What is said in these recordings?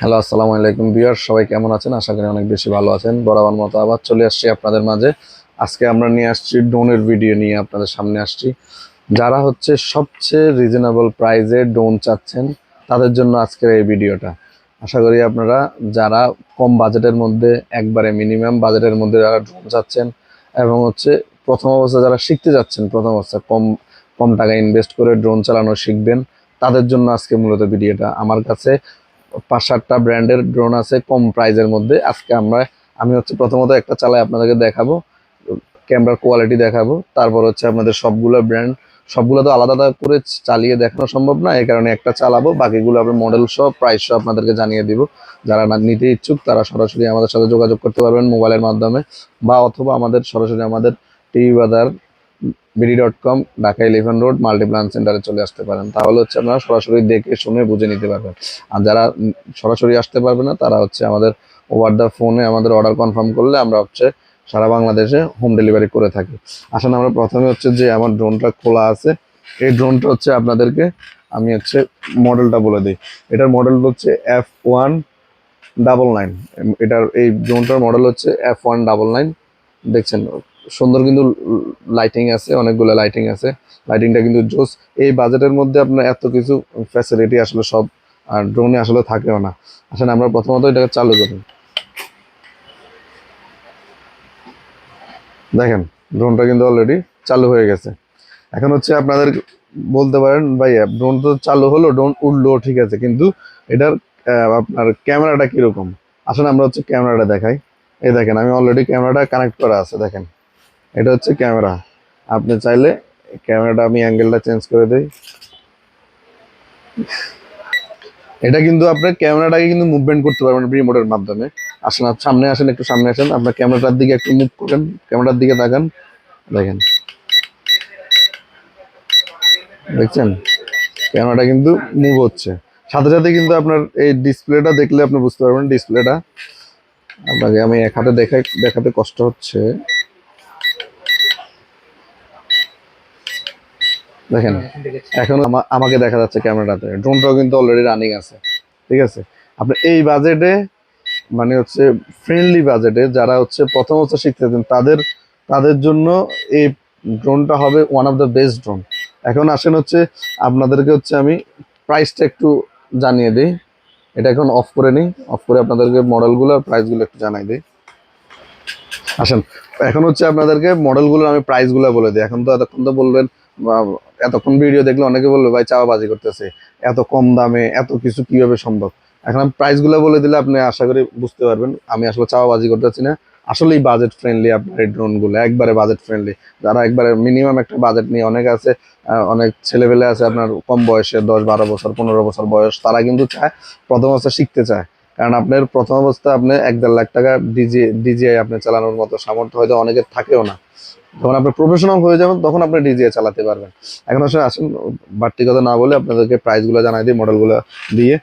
Hello, আসসালামু আলাইকুম বিয়ার সবাই কেমন আছেন? আশা করি অনেক বেশি ভালো আছেন। বরাবর মতো আবার চলে আসছি আপনাদের মাঝে। আজকে আমরা নিয়ে আসছি ড্রোনের ভিডিও নিয়ে, আপনাদের সামনে আসছি। যারা হচ্ছে সবচেয়ে রিজনেবল প্রাইজে ড্রোন চাচ্ছেন, তাদের জন্য আজকের এই ভিডিওটা। আশা করি আপনারা যারা কম বাজেটের মধ্যে, একবারে মিনিমাম বাজেটের মধ্যে যারা ড্রোন চাচ্ছেন, এবং হচ্ছে প্রথম অবস্থা যারা শিখতে যাচ্ছেন, প্রথম অবস্থা, কম কম টাকা ইনভেস্ট করে ড্রোন চালানো শিখবেন, তাদের জন্য আজকে মূলত ভিডিওটা। আমার কাছে পাঁচ সাতটা ব্র্যান্ডের ড্রোন আছে কম প্রাইজের মধ্যে। আজকে আমরা, আমি হচ্ছে প্রথমত একটা চালাই আপনাদেরকে দেখাবো ক্যামেরার কোয়ালিটি দেখাবো, তারপর হচ্ছে আপনাদের সবগুলো ব্র্যান্ড সবগুলো তো আলাদা আলাদা করে চালিয়ে দেখানো সম্ভব না, এই কারণে একটা চালাবো, বাকিগুলো আমরা মডেল সহ প্রাইস সহ আপনাদেরকে জানিয়ে দিব। যারা নিতে ইচ্ছুক, তারা সরাসরি আমাদের সাথে যোগাযোগ করতে পারবেন মোবাইলের মাধ্যমে, বা অথবা আমাদের সরাসরি আমাদের TV Bazar BD dot com Dhaka eleven road Multiplan সেন্টারে চলে আসতে পারেন। তাহলে হচ্ছে আপনারা সরাসরি দেখে শুনে বুঝে নিতে পারবেন। আর যারা সরাসরি আসতে পারবে না, তারা হচ্ছে আমাদের ওভার দ্য ফোনে আমাদের অর্ডার কনফার্ম করলে আমরা হচ্ছে সারা বাংলাদেশে হোম ডেলিভারি করে থাকি। আসলে আমরা প্রথমে হচ্ছে যে আমার ড্রোনটা খোলা আছে। এই ড্রোনটা হচ্ছে আপনাদেরকে আমি হচ্ছে মডেলটা বলে দিই। এটার মডেল হচ্ছে এফ ওয়ান ডাবল নাইন এটার এই ড্রোনটার মডেল হচ্ছে এফ ওয়ান ডাবল নাইন দেখছেন? সুন্দর কিন্তু লাইটিং আছে, অনেকগুলো লাইটিং আছে। লাইটিংটা কিন্তু জোস। এই বাজেটের মধ্যে আপনার এত কিছু ফ্যাসিলিটি আসলে সব, আর ড্রোনে আসলে থাকেও না। আসলে আমরা প্রথমত এটাকে চালু করি। দেখেন ড্রোনটা কিন্তু অলরেডি চালু হয়ে গেছে। এখন হচ্ছে আপনাদের বলতে পারেন, ভাই ড্রোন তো চালু হলো ড্রোন উঠল, ঠিক আছে, কিন্তু এটার আপনার ক্যামেরাটা কীরকম? আসলে আমরা হচ্ছে ক্যামেরাটা দেখাই। এই দেখেন, আমি অলরেডি ক্যামেরাটা কানেক্ট করা আছে, দেখেন। এটা হচ্ছে ক্যামেরা। আপনি চাইলে ক্যামেরাটা আমি অ্যাঙ্গেলটা চেঞ্জ করে দেই। এটা কিন্তু আপনার ক্যামেরাটাকে কিন্তু মুভমেন্ট করতে পারবেন রিমোটের মাধ্যমে। আসেন সামনে আসেন, একটু সামনে আসেন, আপনার ক্যামেরাটার দিকে একটু মুভ করেন ক্যামেরার দিকে তাকান, দেখেন। দেখছেন? ক্যামেরাটা কিন্তু মুভ হচ্ছে। সাথে সাথে কিন্তু আপনার এই ডিসপ্লেটা দেখলে আপনি বুঝতে পারবেন ডিসপ্লেটা আপনাকে আমি এক হাতে দেখাই দেখাতে কষ্ট হচ্ছে। দেখেন এখন আমাকে দেখা যাচ্ছে ক্যামেরাতে। ড্রোনটাও কিন্তু অলরেডি রানিং আছে। ঠিক আছে? আপনি এই বাজেটে মানে হচ্ছে ফ্রেন্ডলি বাজেটে যারা হচ্ছে প্রথম হচ্ছে শিখতেছেন তাদের তাদের জন্য এই ড্রোনটা হবে one of the best drone এখন আসেন হচ্ছে আপনাদেরকে হচ্ছে আমি প্রাইসটা একটু জানিয়ে দিই। এটা এখন অফ করে নিই। অফ করে আপনাদেরকে মডেলগুলো আর প্রাইসগুলো একটু জানাই দিই। আসেন এখন হচ্ছে আপনাদেরকে মডেলগুলো আমি প্রাইসগুলো বলে দিই। এখন তো এতক্ষণ তো বলবেন এতক্ষণ ভিডিও দেখলে অনেকে বলবে ভাই, চাওয়াবাজি করতেছে। এত কম দামে এত কিছু কীভাবে সম্ভব? এখন আমি প্রাইসগুলো বলে দিলে আপনি আশা করি বুঝতে পারবেন। আমি আসলে চাওয়াবাজি করতেছি না। আসলেই বাজেট ফ্রেন্ডলি আপনার এই ড্রোনগুলো একবারে বাজেট ফ্রেন্ডলি যারা একবারে মিনিমাম একটা বাজেট নিয়ে অনেক আছে অনেক ছেলেপেলে আছে আপনার কম বয়সে, দশ বারো বছর, পনেরো বছর বয়স, তারা কিন্তু চায়, প্রথম অবস্থা শিখতে চায়। কারণ আপনার প্রথম অবস্থা আপনি এক দেড় লাখ টাকা ডিজি ডিজিআই আপনি চালানোর মতো সামর্থ্য হয়তো অনেকের থাকেও না। যখন আপনি প্রফেশনাল হয়ে যাবেন, তখন আপনি ডিজিআই চালাতে পারবেন। এখন আসলে আসেন বাড়তি কথা না বলে আপনাদেরকে প্রাইসগুলো জানাই দিই মডেলগুলো দিয়ে।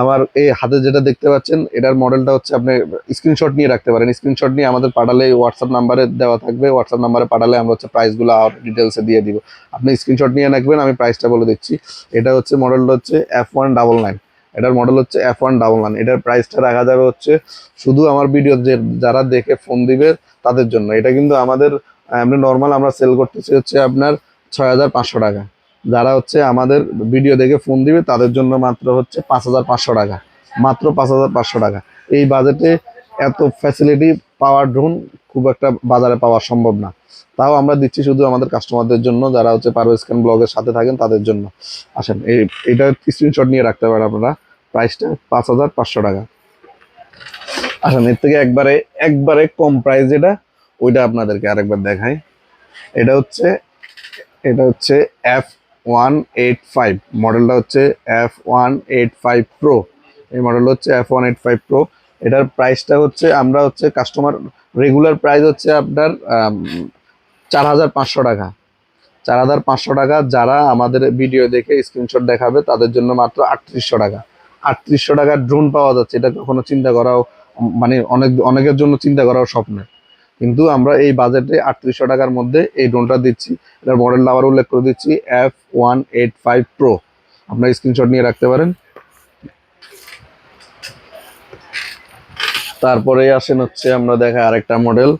আমার এই হাতে যেটা দেখতে পাচ্ছেন, এটার মডেলটা হচ্ছে আপনি স্ক্রিনশট নিয়ে রাখতে পারেন। স্ক্রিনশট নিয়ে আমাদের পাঠালে হোয়াটসঅ্যাপ নাম্বারে দেওয়া থাকবে। হোয়াটসঅ্যাপ নাম্বারে পাঠালে আমরা হচ্ছে প্রাইসগুলো আর ডিটেলসে দিয়ে দিব। আপনি স্ক্রিনশট নিয়ে রাখবেন, আমি প্রাইসটা বলে দিচ্ছি। এটা হচ্ছে মডেলটা হচ্ছে এফ ওয়ান ডাবল নাইন এটার মডেল হচ্ছে এফ ওয়ান ডাবল নাইন এটার প্রাইসটা রাখা যাবে হচ্ছে শুধু আমার ভিডিও যে যারা দেখে ফোন দিবে তাদের জন্য। এটা কিন্তু আমাদের এমনি নর্মাল আমরা সেল করতেছি হচ্ছে আপনার ছয় হাজার পাঁচশো টাকা। যারা হচ্ছে আমাদের ভিডিও দেখে ফোন দিবে তাদের জন্য মাত্র হচ্ছে পাঁচ হাজার পাঁচশো টাকা। মাত্র পাঁচ হাজার পাঁচশো টাকা। এই বাজেটে এত ফ্যাসিলিটি পাওয়ার ড্রোন খুব একটা বাজারে পাওয়া সম্ভব না। তাও আমরা দিচ্ছি শুধু আমাদের কাস্টমারদের জন্য, যারা হচ্ছে পারভেজ খান ব্লগের সাথে থাকেন তাদের জন্য। আসেন, এই, এটা স্ক্রিনশট নিয়ে রাখতে পারেন আপনারা। প্রাইসটা পাঁচ হাজার পাঁচশো টাকা। আসেন এর থেকে একবারে একবারে কম প্রাইস যেটা, ওইটা আপনাদেরকে আরেকবার দেখাই। এটা হচ্ছে এটা হচ্ছে এফ ওয়ান এইট ফাইভ মডেলটা হচ্ছে F one eight five pro এই মডেল হচ্ছে F one eight five pro এটার প্রাইসটা হচ্ছে, আমরা হচ্ছে কাস্টমার রেগুলার প্রাইস হচ্ছে আপনার চার হাজার পাঁচশো টাকা। চার হাজার পাঁচশো টাকা যারা আমাদের ভিডিও দেখে স্ক্রিনশট দেখাবে, তাদের জন্য মাত্র আটত্রিশশো টাকা। আটত্রিশশো টাকার ড্রোন পাওয়া যাচ্ছে, এটা কখনো চিন্তা করাও মানে অনেক, অনেকের জন্য চিন্তা করাও স্বপ্ন। কিন্তু আমরা এই বাজেটে আটত্রিশশো টাকার মধ্যে এই ড্রোনটা দিচ্ছি। এটার মডেলটা আবার উল্লেখ করে দিচ্ছি F one eight five pro আপনার স্ক্রিনশট নিয়ে রাখতে পারেন। তারপরে আসেন হচ্ছে, আমরা দেখা আরেকটা model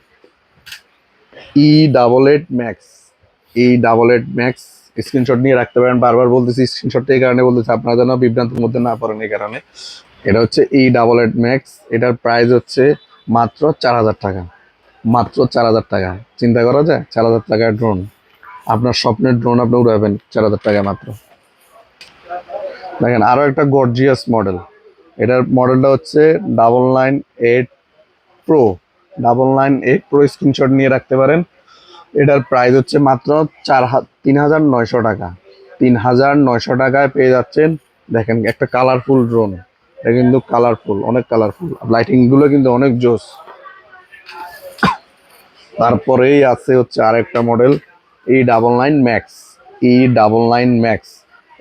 E double eight max E double eight max screenshot নিয়ে রাখতে পারেন। বারবার বলতেছি স্ক্রিনশটটা এই কারণে বলতেছি, আপনারা যেন বিভ্রান্তির মধ্যে না পড়েন এই কারণে। এটা হচ্ছে ই ডাবল এইট ম্যাক্স এটার প্রাইস হচ্ছে মাত্র চার হাজার টাকা। মাত্র চার হাজার টাকা। চিন্তা করা যায়, চার হাজার টাকার ড্রোন আপনার স্বপ্নের ড্রোন আপনি উড়াবেন চার হাজার টাকা মাত্র। দেখেন, আরও একটা গর্জিয়াস মডেল এটার মডেলটা হচ্ছে double nine eight pro double nine eight pro screenshot নিয়ে রাখতে পারেন। এটার প্রাইস হচ্ছে মাত্র চার তিন হাজার নয়শো টাকা। তিন হাজার নয়শো টাকায় পেয়ে যাচ্ছেন, দেখেন একটা কালারফুল ড্রোন এটা কিন্তু কালারফুল অনেক কালারফুল লাইটিংগুলো কিন্তু অনেক জোস। তারপরেই আছে হচ্ছে আরেকটা model E double nine max E double nine max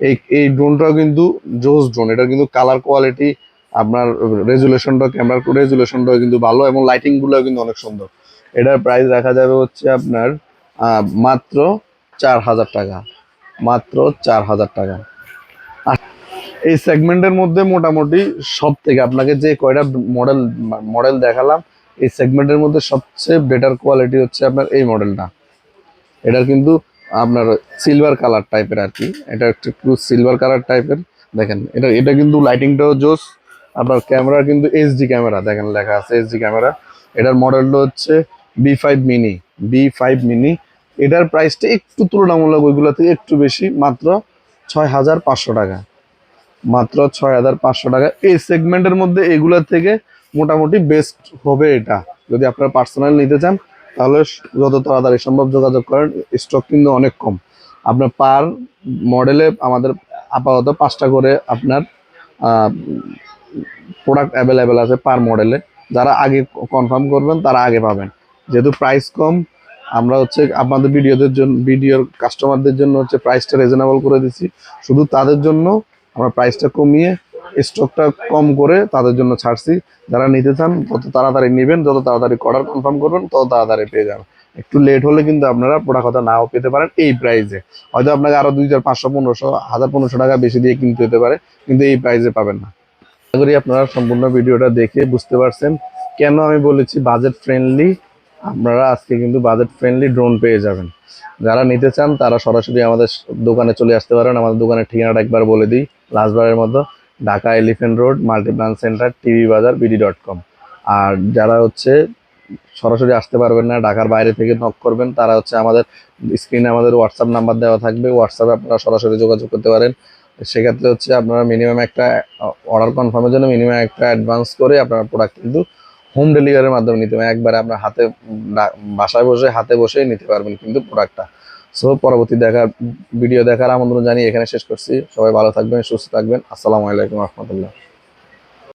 এই এই ড্রোনটাও কিন্তু জোস ড্রোন এটা কিন্তু কালার কোয়ালিটি আপনার রেজুলেশনটা ক্যামেরার রেজুলেশনটাও কিন্তু ভালো এবং লাইটিংগুলো কিন্তু অনেক সুন্দর। এটার প্রাইস রাখা যাবে হচ্ছে আপনার মাত্র চার হাজার টাকা। মাত্র চার হাজার টাকা। এই সেগমেন্টের মধ্যে মোটামুটি সব থেকে আপনাকে যে কয়টা মডেল মডেল দেখালাম, এই সেগমেন্টের মধ্যে সবচেয়ে বেটার কোয়ালিটি হচ্ছে আপনার এই মডেলটা এটার কিন্তু আপনার সিলভার কালার টাইপের আর কি। এটা একটু সিলভার কালার টাইপের দেখেন, এটা এটা কিন্তু লাইটিংটাও জোস। আপনার ক্যামেরা কিন্তু এইচডি ক্যামেরা দেখেন লেখা আছে এইচডি ক্যামেরা এটার মডেলটা হচ্ছে B five mini B five mini এটার প্রাইসটা একটু তুলনামূলক ওইগুলো থেকে একটু বেশি, মাত্র ছয় হাজার পাঁচশো টাকা। মাত্র ছয় হাজার পাঁচশো টাকা। এই সেগমেন্টের মধ্যে এগুলোর থেকে মোটামুটি বেস্ট হবে এটা। যদি আপনারা পার্সোনাল নিতে চান, তাহলে যত তাড়াতাড়ি সম্ভব যোগাযোগ করেন। স্টক কিন্তু অনেক কম। আপনার পার মডেলে আমাদের আপাতত পাঁচটা করে আপনার প্রোডাক্ট অ্যাভেলেবেল আছে পার মডেলে যারা আগে কনফার্ম করবেন, তারা আগে পাবেন। যেহেতু প্রাইস কম আমরা হচ্ছে আপনাদের ভিডিওদের জন্য ভিডিওর কাস্টমারদের জন্য হচ্ছে প্রাইসটা রিজনেবল করে দিচ্ছি শুধু তাদের জন্য আমরা প্রাইসটা কমিয়ে স্টকটা কম করে তাদের জন্য ছাড়ছি। যারা নিতে চান তত তাড়াতাড়ি নেবেন, যত তাড়াতাড়ি অর্ডার কনফার্ম করবেন, তত তাড়াতাড়ি পেয়ে যাবেন। একটু লেট হলে কিন্তু আপনারা প্রোডাক্ট কথা নাও পেতে পারেন এই প্রাইসে হয়তো আপনাকে আরও দুই হাজার পাঁচশো, পনেরোশো, হাজার পনেরোশো টাকা বেশি দিয়ে কিনতে হতে পারে, কিন্তু এই প্রাইসে পাবেন না। আশা করি আপনারা সম্পূর্ণ ভিডিওটা দেখে বুঝতে পারছেন। কেন আমি বলেছি বাজেট ফ্রেন্ডলি আপনারা আজকে কিন্তু বাজেট ফ্রেন্ডলি ড্রোন পেয়ে যাবেন। যারা নিতে চান, তারা সরাসরি আমাদের দোকানে চলে আসতে পারেন। আমাদের দোকানের ঠিকানাটা একবার বলে দিই, লাস্টবারের মতো, Dhaka elephant road Multiplan centre TV Bazar BD dot com আর যারা হচ্ছে সরাসরি আসতে পারবেন না, ঢাকার বাইরে থেকে নক করবেন, তারা হচ্ছে আমাদের স্ক্রিনে আমাদের হোয়াটসঅ্যাপ নাম্বার দেওয়া থাকবে। হোয়াটসঅ্যাপে আপনারা সরাসরি যোগাযোগ করতে পারেন। সেক্ষেত্রে হচ্ছে আপনারা মিনিমাম একটা অর্ডার কনফার্মের জন্য মিনিমাম একটা অ্যাডভান্স করে আপনারা প্রোডাক্ট কিন্তু হোম ডেলিভারির মাধ্যমে নিতে পারবেন। একবারে আপনার হাতে বাসায় বসে, হাতে বসেই নিতে পারবেন কিন্তু প্রোডাক্টটা সো পরবর্তী দেখার ভিডিও দেখার আমন্ত্রণ জানিয়ে এখানে শেষ করছি। সবাই ভালো থাকবেন, সুস্থ থাকবেন। আসসালামু আলাইকুম রহমতুল্লাহ।